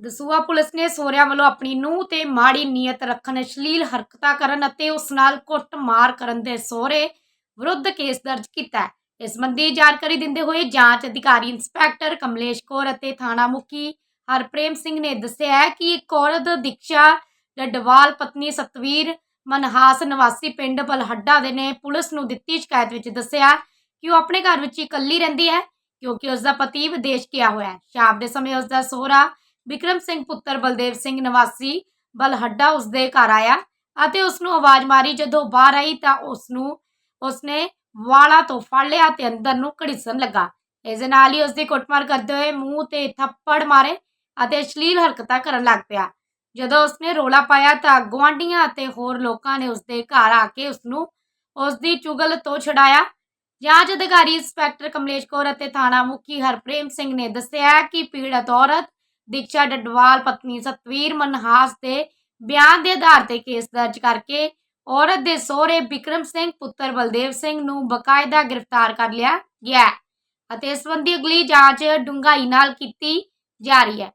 Dasuya police ਨੇ ਸਹੁਰਿਆਂ ਵੱਲੋਂ ਆਪਣੀ ਨੂੰਹ ਤੇ ਮਾੜੀ ਨੀਅਤ ਰੱਖਣ, ਅਸ਼ਲੀਲ ਹਰਕਤਾਂ ਕਰਨ ਅਤੇ ਉਸ ਨਾਲ ਕੁੱਟਮਾਰ ਕਰਨ ਦੇ ਸਹੁਰੇ ਵਿਰੁੱਧ ਕੇਸ ਦਰਜ ਕੀਤਾ ਹੈ। ਇਸ ਸੰਬੰਧੀ ਜਾਣਕਾਰੀ ਦਿੰਦੇ ਹੋਏ ਜਾਂਚ ਅਧਿਕਾਰੀ ਇੰਸਪੈਕਟਰ ਕਮਲੇਸ਼ ਕੌਰ ਅਤੇ ਥਾਣਾ ਮੁਖੀ ਹਰਪ੍ਰੇਮ ਸਿੰਘ ਨੇ ਦੱਸਿਆ ਹੈ ਕਿ ਇੱਕ ਔਰਤ, ਦੀਕਸ਼ਾ ਡੱਡਵਾਲ ਪਤਨੀ ਸਤਵੀਰ ਮਨਹਾਸ ਨਿਵਾਸੀ ਪਿੰਡ ਬਲਹੱਡਾ ਦੇ ਨੇ ਪੁਲਿਸ ਨੂੰ ਦਿੱਤੀ ਸ਼ਿਕਾਇਤ ਵਿੱਚ ਦੱਸਿਆ ਕਿ ਉਹ ਆਪਣੇ ਘਰ ਵਿੱਚ ਇਕੱਲੀ ਰਹਿੰਦੀ ਹੈ ਕਿਉਂਕਿ ਉਸ ਦਾ ਪਤੀ ਵਿਦੇਸ਼ ਗਿਆ ਹੋਇਆ ਹੈ। ਸ਼ਾਮ ਦੇ ਸਮੇਂ ਉਸ ਦਾ ਸਹੁਰਾ ਵਿਕਰਮ ਸਿੰਘ ਪੁੱਤਰ ਬਲਦੇਵ ਸਿੰਘ ਨਿਵਾਸੀ ਬਲਹੱਡਾ ਉਸਦੇ ਘਰ ਆਇਆ ਅਤੇ ਉਸ ਨੂੰ ਆਵਾਜ਼ ਮਾਰੀ, ਜਦੋਂ ਬਾਹਰ ਆਈ ਤਾਂ ਉਸ ਨੂੰ ਉਸਨੇ ਵਾਲਾਂ ਤੋਂ ਫੜ ਲਿਆ ਤੇ ਅੰਦਰ ਨੂੰ ਘੜੀਸਣ ਲੱਗਾ। ਇਸ ਦੇ ਨਾਲ ਹੀ ਉਸਦੀ ਕੁੱਟਮਾਰ ਕਰਦੇ ਹੋਏ ਮੂੰਹ ਤੇ ਥੱਪੜ ਮਾਰੇ ਅਤੇ ਅਸ਼ਲੀਲ ਹਰਕਤਾਂ ਕਰਨ ਲੱਗ ਪਿਆ। ਜਦੋਂ ਉਸਨੇ ਰੋਲਾ ਪਾਇਆ ਤਾਂ ਗੁਆਂਢੀਆਂ ਅਤੇ ਹੋਰ ਲੋਕਾਂ ਨੇ ਉਸਦੇ ਘਰ ਆ ਕੇ ਉਸਨੂੰ ਉਸਦੀ ਚੁਗਲ ਤੋਂ ਛਡਾਇਆ। ਜਾਂਚ ਅਧਿਕਾਰੀ ਇੰਸਪੈਕਟਰ ਕਮਲੇਸ਼ ਕੌਰ ਅਤੇ ਥਾਣਾ ਮੁਖੀ ਹਰਪ੍ਰੇਮ ਸਿੰਘ ਨੇ ਦੱਸਿਆ ਕਿ ਪੀੜਤ ਔਰਤ ਦੀਕਸ਼ਾ ਡੱਡਵਾਲ, ਪਤਨੀ ਸਤਵੀਰ ਮਨਹਾਸ ਦੇ ਬਿਆਨ ਦੇ ਆਧਾਰ ਤੇ ਕੇਸ ਦਰਜ ਕਰਕੇ ਔਰਤ ਦੇ ਸਹੁਰੇ ਵਿਕਰਮ ਸਿੰਘ, ਪੁੱਤਰ ਬਲਦੇਵ ਸਿੰਘ ਨੂੰ ਬਕਾਇਦਾ ਗ੍ਰਿਫਤਾਰ ਕਰ ਲਿਆ ਗਿਆ ਅਤੇ ਇਸ ਸੰਬੰਧੀ ਅਗਲੀ ਜਾਂਚ ਡੂੰਘਾਈ ਨਾਲ ਕੀਤੀ ਜਾ ਰਹੀ ਹੈ।